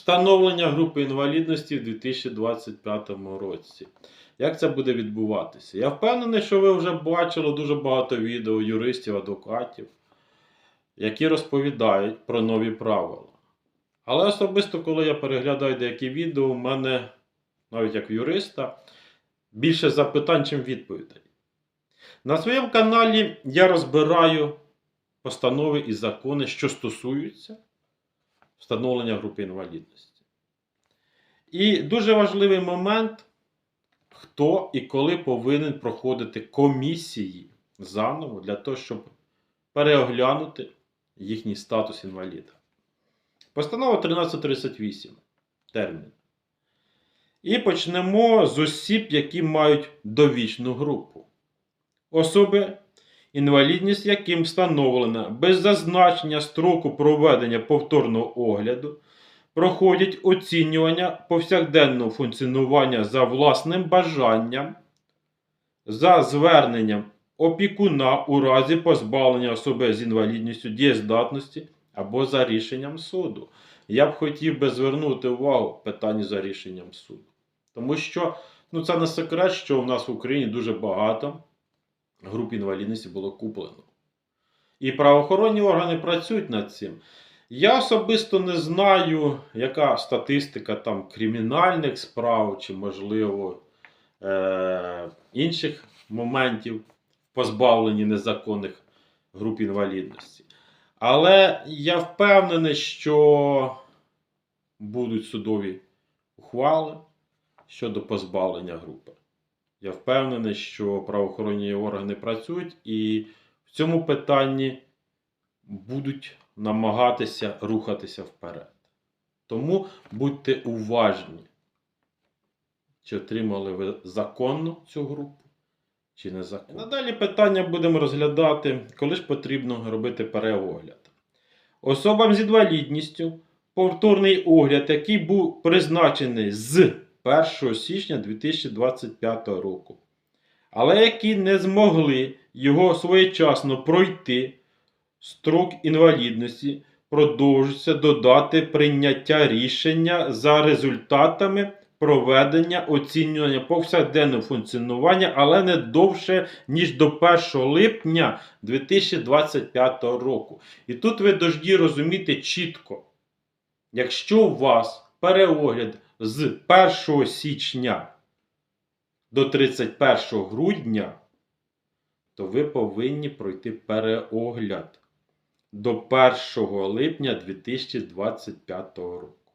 Встановлення групи інвалідності в 2025 році. Як це буде відбуватися? Я впевнений, що ви вже бачили дуже багато відео юристів, адвокатів, які розповідають про нові правила. Але особисто, коли я переглядаю деякі відео, у мене, навіть як юриста, більше запитань, чим відповідей. На своєму каналі я розбираю постанови і закони, що стосуються встановлення групи інвалідності. І дуже важливий момент, хто і коли повинен проходити комісії заново для того, щоб переоглянути їхній статус інваліда. Постанова 1338. Термін. І почнемо з осіб, які мають довічну групу. Особи, інвалідність яким встановлена без зазначення строку проведення повторного огляду, проходять оцінювання повсякденного функціонування за власним бажанням, за зверненням опікуна у разі позбавлення особи з інвалідністю дієздатності або за рішенням суду. Я б хотів би звернути увагу питання за рішенням суду. Тому що ну, це не секрет, що в нас в Україні дуже багато груп інвалідності було куплено. І правоохоронні органи працюють над цим. Я особисто не знаю, яка статистика там кримінальних справ чи, можливо, е- інших моментів позбавлені незаконних груп інвалідності. Але я впевнений, що будуть судові ухвали щодо позбавлення групи. Я впевнений, що правоохоронні органи працюють і в цьому питанні будуть намагатися рухатися вперед. Тому будьте уважні, чи отримали ви законно цю групу, чи незаконно. Надалі питання будемо розглядати, коли ж потрібно робити переогляд. Особам з інвалідністю повторний огляд, який був призначений з 1 січня 2025 року, але які не змогли його своєчасно пройти, строк інвалідності продовжується до дати прийняття рішення за результатами проведення оцінювання повсякденного функціонування, але не довше, ніж до 1 липня 2025 року. І тут ви дожді розуміти чітко, якщо у вас переогляд з 1 січня до 31 грудня, то ви повинні пройти переогляд до 1 липня 2025 року.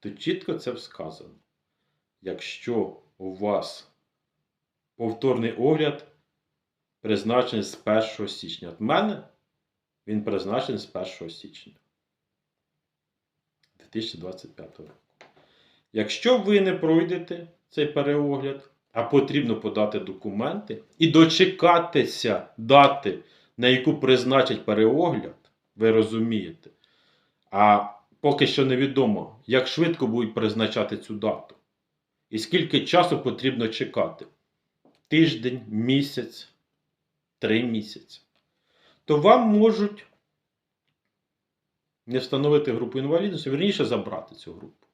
Тут чітко це сказано. Якщо у вас повторний огляд призначений з 1 січня. От мене він призначений з 1 січня 2025 року. Якщо ви не пройдете цей переогляд, а потрібно подати документи і дочекатися дати, на яку призначать переогляд, ви розумієте. А поки що невідомо, як швидко будуть призначати цю дату. І скільки часу потрібно чекати? Тиждень, місяць, три місяці. То вам можуть не встановити групу інвалідності, верніше забрати цю групу.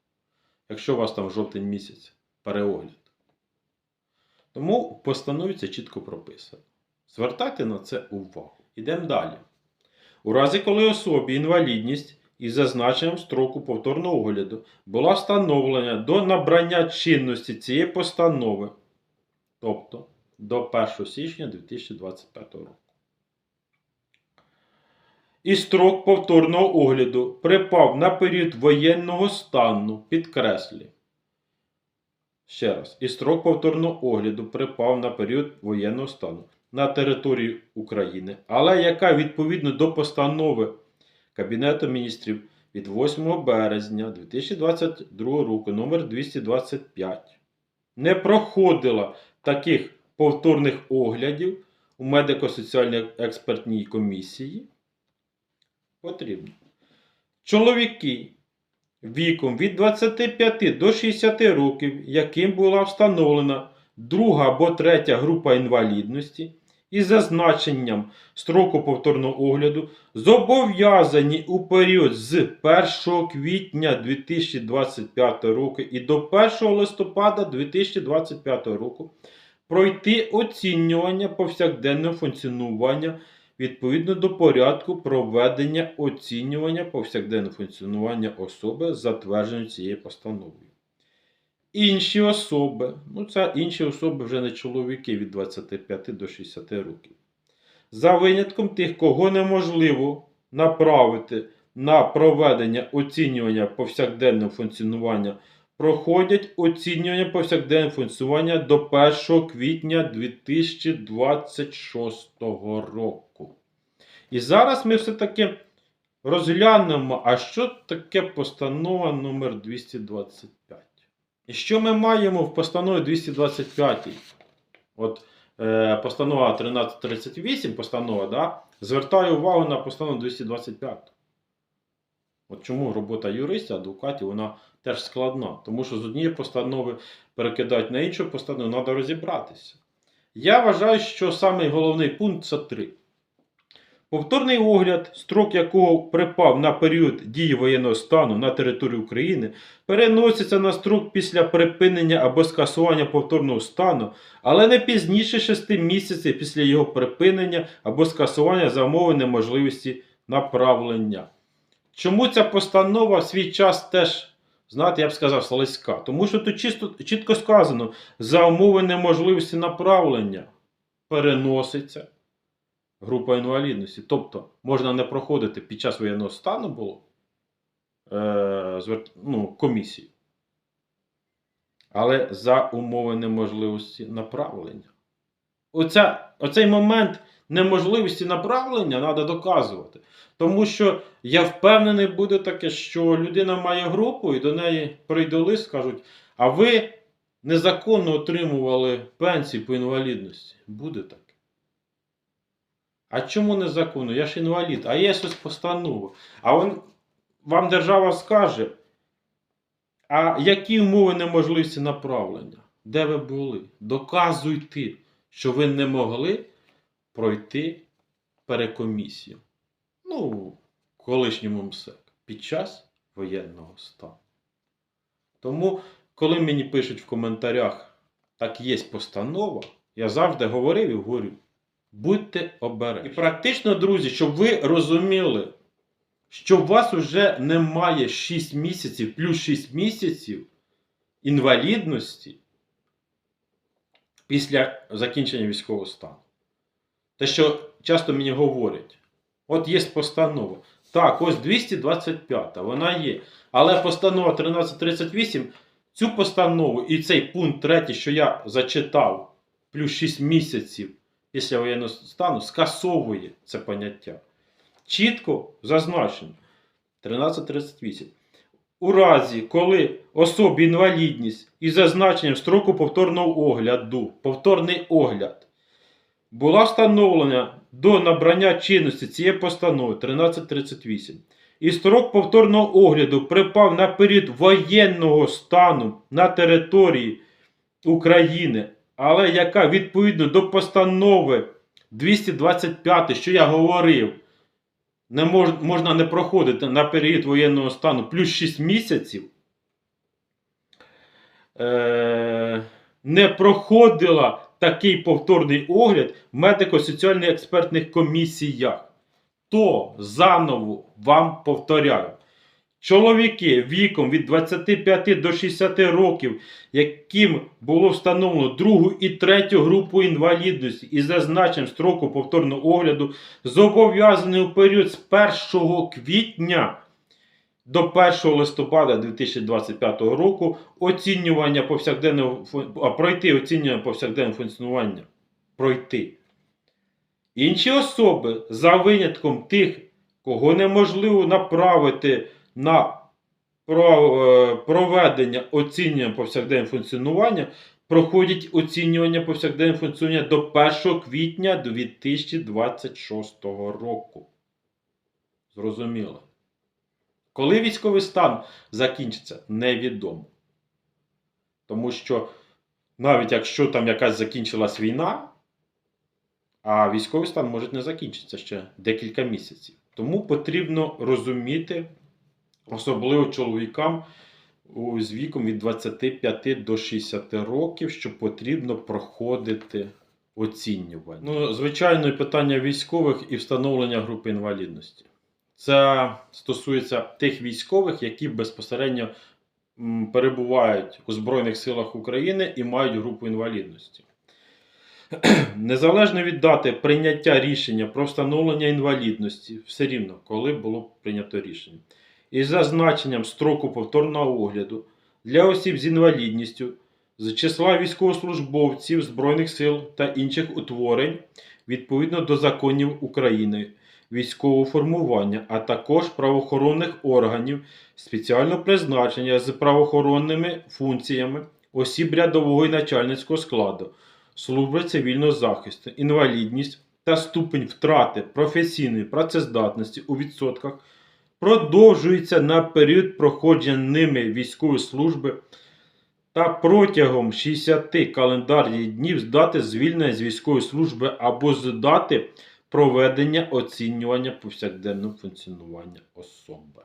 Якщо у вас там жовтень місяць переогляд. Тому це чітко прописано. Звертайте на це увагу. Ідемо далі. У разі, коли особі інвалідність із зазначенням строку повторного огляду була встановлена до набрання чинності цієї постанови, тобто до 1 січня 2025 року. І строк повторного огляду припав на період воєнного стану, підкреслюю. Ще раз, і строк повторного огляду припав на період воєнного стану на території України, але яка відповідно до постанови Кабінету міністрів від 8 березня 2022 року номер 225 не проходила таких повторних оглядів у медико-соціальній експертній комісії, потрібно. Чоловіки віком від 25 до 60 років, яким була встановлена друга або третя група інвалідності, із зазначенням строку повторного огляду зобов'язані у період з 1 квітня 2025 року і до 1 листопада 2025 року пройти оцінювання повсякденного функціонування відповідно до порядку проведення оцінювання повсякденного функціонування особи, затвердженої цією постановою. Інші особи, ну це інші особи вже не чоловіки від 25 до 60 років. За винятком тих, кого неможливо направити на проведення оцінювання повсякденного функціонування, проходять оцінювання повсякденного функціонування до 1 квітня 2026 року. І зараз ми все-таки розглянемо, а що таке постанова номер 225. І що ми маємо в постанові 225? От е, постанова 1338, постанова, да, звертаю увагу на постанову 225. Чому робота юристів, адвокатів, вона теж складна. Тому що з однієї постанови перекидають на іншу постанову, треба розібратися. Я вважаю, що самий головний пункт це 3. Повторний огляд, строк якого припав на період дії воєнного стану на території України, переноситься на строк після припинення або скасування повторного стану, але не пізніше 6 місяців після його припинення або скасування за умови неможливості направлення. Чому ця постанова в свій час теж, знаєте, я б сказав, слизька? Тому що тут чисто, чітко сказано, за умови неможливості направлення переноситься група інвалідності. Тобто можна не проходити під час воєнного стану було е, ну, комісії. Але за умови неможливості направлення. Оця, оцей момент неможливості направлення треба доказувати. Тому що я впевнений, буде таке, що людина має групу і до неї прийде лист, скажуть, а ви незаконно отримували пенсії по інвалідності. Буде таке. А чому незаконно? Я ж інвалід, а є ось постанова. А он, вам держава скаже, а які умови неможливості направлення? Де ви були? Доказуйте, що ви не могли пройти перекомісію. Ну, в колишньому МСЕК під час воєнного стану. Тому, коли мені пишуть в коментарях, так є постанова, я завжди говорив і говорю, будьте обережні. І практично, друзі, щоб ви розуміли, що у вас вже немає 6 місяців плюс 6 місяців інвалідності після закінчення військового стану. Те, що часто мені говорять, от є постанова. Так, ось 225, вона є. Але постанова 1338, цю постанову і цей пункт третій, що я зачитав, плюс 6 місяців після воєнного стану, скасовує це поняття. Чітко зазначено. 1338. У разі, коли особі інвалідність із зазначенням строку повторного огляду, повторний огляд, була встановлена до набрання чинності цієї постанови 1338. І строк повторного огляду припав на період воєнного стану на території України, але яка відповідно до постанови 225, що я говорив, не мож, можна не проходити на період воєнного стану плюс 6 місяців, е, не проходила такий повторний огляд в медико-соціальних експертних комісіях. То заново вам повторяю. Чоловіки віком від 25 до 60 років, яким було встановлено другу і третю групу інвалідності із зазначенням строку повторного огляду, зобов'язані у період з 1 квітня до 1 листопада 2025 року оцінювання повсякденного пройти оцінювання повсякденного функціонування. Пройти. Інші особи за винятком тих, кого неможливо направити на е, проведення оцінювання повсякденного функціонування, проходять оцінювання повсякденного функціонування до 1 квітня 2026 року. Зрозуміло. Коли військовий стан закінчиться, невідомо. Тому що навіть якщо там якась закінчилась війна, А військовий стан може не закінчитися ще декілька місяців. Тому потрібно розуміти, особливо чоловікам з віком від 25 до 60 років, що потрібно проходити оцінювання. Ну, звичайно, і питання військових і встановлення групи інвалідності. Це стосується тих військових, які безпосередньо перебувають у Збройних силах України і мають групу інвалідності. Незалежно від дати прийняття рішення про встановлення інвалідності, все рівно, коли було прийнято рішення, із зазначенням строку повторного огляду для осіб з інвалідністю з числа військовослужбовців Збройних сил та інших утворень відповідно до законів України, військового формування, а також правоохоронних органів спеціального призначення з правоохоронними функціями осіб рядового і начальницького складу, служби цивільного захисту, інвалідність та ступень втрати професійної працездатності у відсотках продовжується на період проходження ними військової служби та протягом 60 календарних днів з дати звільнення з військової служби або з дати проведення оцінювання повсякденного функціонування особи.